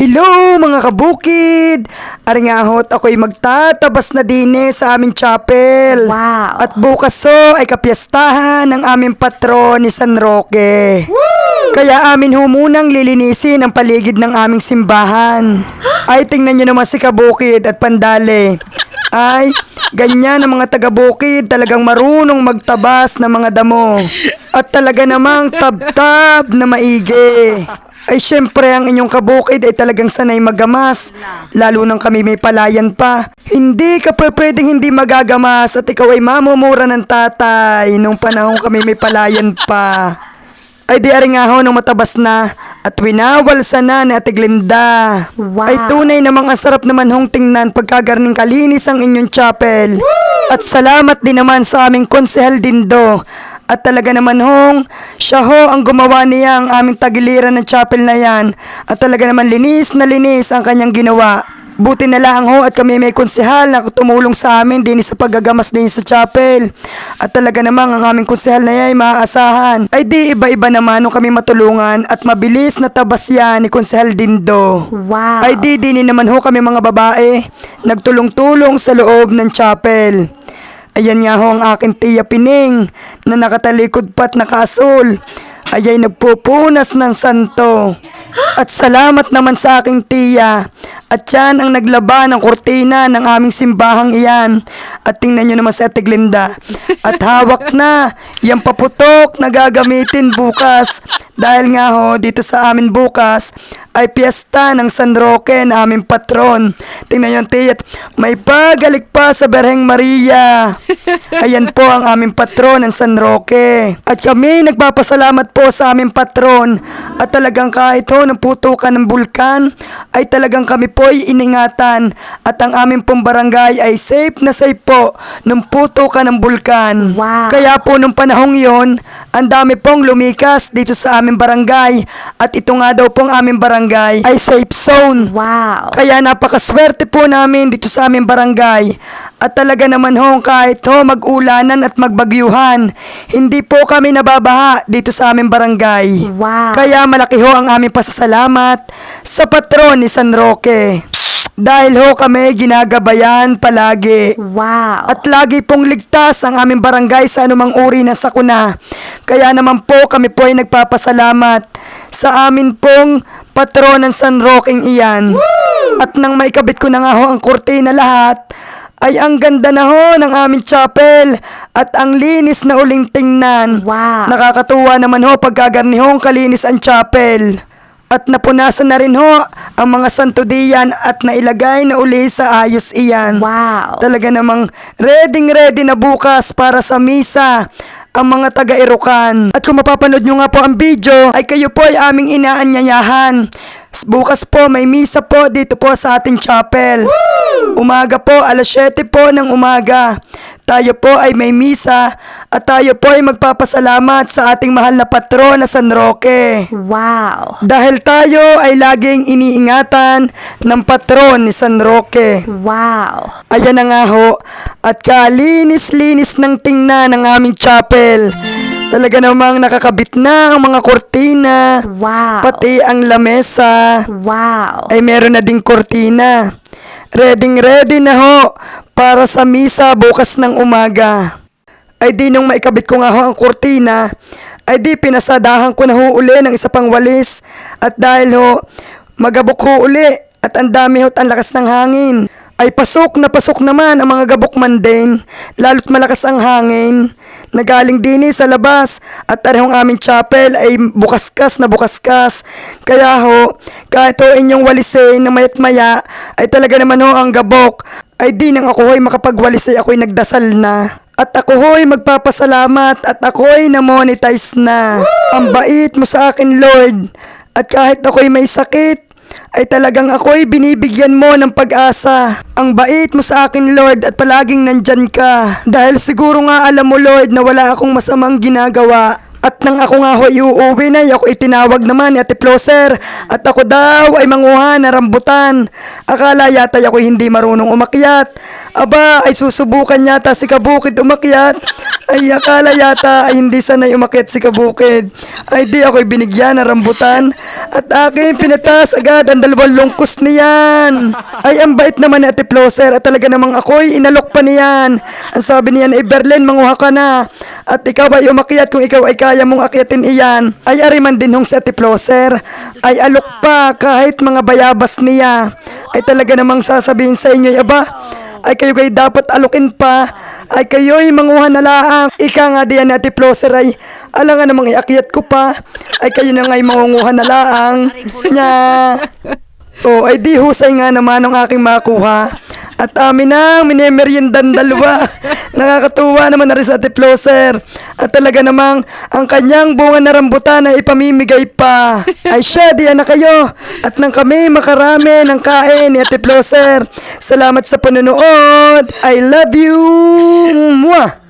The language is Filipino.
Hello mga kabukid! Aringahot ako'y magtatabas na dine sa aming chapel. Wow. At bukas so ay kapiyastahan ng aming patron ni San Roque. Kaya amin ho munang lilinisin ang paligid ng aming simbahan. Ay tingnan nyo naman si Kabukid at Pandale. Ay, ganyan ang mga taga-bukid talagang marunong magtabas ng mga damo. At talaga namang tab-tab na maigi. Ay syempre ang inyong kabukid ay talagang sanay magamas. Lalo nang kami may palayan pa. Hindi ka pa pwedeng hindi magagamas at ikaw ay mamumura ng tatay nung panahon kami may palayan pa. Ay di aring aho nung matabas na at winawalsa na ni Ate Glinda. Wow. Ay tunay namang ang sarap naman hong tingnan pagkagarning kalinis ang inyong chapel. At salamat din naman sa aming konsehal dindo. At talaga naman hong siya ho ang gumawa niya ang aming tagiliran ng chapel na yan. At talaga naman linis na linis ang kanyang ginawa. Buti na lang ho at kami may konsehal na tumulong sa amin din sa paggagamas din sa chapel. At talaga namang ang aming konsehal na yan ay maaasahan. Ay di iba-iba naman nung kami matulungan at mabilis na tabas yan ni konsehal Dindo. Wow. Ay di din naman ho kami mga babae nagtulong-tulong sa loob ng chapel. Ayan nga ho ang aking tiya Pining na nakatalikod pa't nakaasul. Ay ay nagpupunas ng santo. At salamat naman sa aking tiya. At yan ang naglaba ng kortina ng aming simbahang iyan. At tingnan nyo naman sa Ate. At hawak na yung paputok na gagamitin bukas. Dahil nga ho, dito sa amin bukas ay piyesta ng San Roque na aming patron. Tingnan nyo ang tiya. May pagalik pa sa Berheng Maria. Ayan po ang aming patron ng San Roque. At kami nagpapasalamat po sa aming patron. At talagang kahit ho ng putukan ng bulkan, ay talagang kami po ay iningatan. At ang aming pong barangay ay safe na safe po ng putukan ng bulkan. Wow. Kaya po nung panahong yon, ang dami pong lumikas dito sa aming barangay. At ito nga daw pong aming barangay ay safe zone. Wow. Kaya napakaswerte po namin dito sa aming barangay. At talaga naman ho, kahit ho mag-ulanan at magbagyuhan, hindi po kami nababaha dito sa aming barangay. Wow. Kaya malaki ho ang aming pasasalamat sa patron ni San Roque. Dahil ho kami ginagabayan palagi. Wow. At lagi pong ligtas ang aming barangay sa anumang uri ng sakuna. Kaya naman po kami po ay nagpapasalamat sa amin pong patron ng San Roqueng iyan. At nang maikabit ko na nga ho ang kurtina lahat, ay ang ganda na ho ng aming chapel at ang linis na uling tingnan. Wow. Nakakatuwa naman ho pagkagarnihong kalinis ang chapel. At napunasan na rin ho ang mga santo diyan at nailagay na uli sa ayos iyan. Wow. Talaga namang ready ready na bukas para sa misa ang mga taga-Irokan. At kung mapapanood nyo nga po ang video, ay kayo po ay aming inaanyayahan. Bukas po may misa po dito po sa ating chapel. Umaga po, alas 7 po ng umaga. Tayo po ay may misa at tayo po ay magpapasalamat sa ating mahal na patron na San Roque. Wow. Dahil tayo ay laging iniingatan ng patron ni San Roque. Wow. Ayan na nga ho. At kalinis-linis ng tingnan ng aming chapel. Talaga namang nakakabit na ang mga kortina. Wow. Pati ang lamesa. Wow. Ay meron na ding kortina. Ready ready na ho para sa misa bukas ng umaga. Ay di nung maikabit ko nga ho ang kortina, ay di pinasadahan ko na ho uli ng isa pang walis. At dahil ho, magabok ho uli at ang dami ho't ang lakas ng hangin. Ay pasok na pasok naman ang mga gabok man din, lalo't malakas ang hangin. Nagaling din eh sa labas at arehong aming chapel ay bukaskas na bukaskas. Kaya ho, kahit ho inyong walisin na mayat maya, ay talaga naman ho ang gabok. Ay di nang ako ho'y makapagwalis ay ako'y nagdasal na. At ako ho'y magpapasalamat at ako'y na-monetize na. Ang bait mo sa akin, Lord. At kahit ako'y may sakit, ay talagang ako'y binibigyan mo ng pag-asa. Ang bait mo sa akin, Lord, at palaging nandyan ka. Dahil siguro nga alam mo, Lord, na wala akong masamang ginagawa. At nang ako nga ho iuuwi na, ako itinawag naman ni Ate Ploser at ako daw ay manguha na rambutan. Akala yata ako hindi marunong umakyat. Aba, ay susubukan yata si Kabukid umakyat. Ay akala yata ay hindi sanay umakyat si Kabukid. Ay di ako'y binigyan ng rambutan at aking pinatas agad ang dalawang lungkos niyan. Ay ang bait naman ni Ate Ploser at talaga namang ako'y inalok pa niyan. Ang sabi niyan ay Berlin, manguha ka na. At ikaw ay umakyat kung ikaw ay kaya mong akyatin iyan. Ay ariman din hong si Ate Ploser. Ay alok pa kahit mga bayabas niya. Ay talaga namang sasabihin sa inyo, aba, ay kayo kayo dapat alukin pa. Ay kayo'y manguha na laang. Ika nga diyan ni Ate Ploser ay alangan namang iakyat ko pa. Ay kayo na nga'y mangunguha na laang. Nya. Oh, ay di husay nga naman ang aking makuha. At amin ang minemeriendan dalawa. Nakakatuwa naman na rin sa Ate Ploser. At talaga namang ang kanyang bunga na rambutan ay ipamimigay pa. Ay siya, diyan na kayo. At nang kami makarami ng kain ni Ate Ploser. Salamat sa panonood. I love you. Mwah!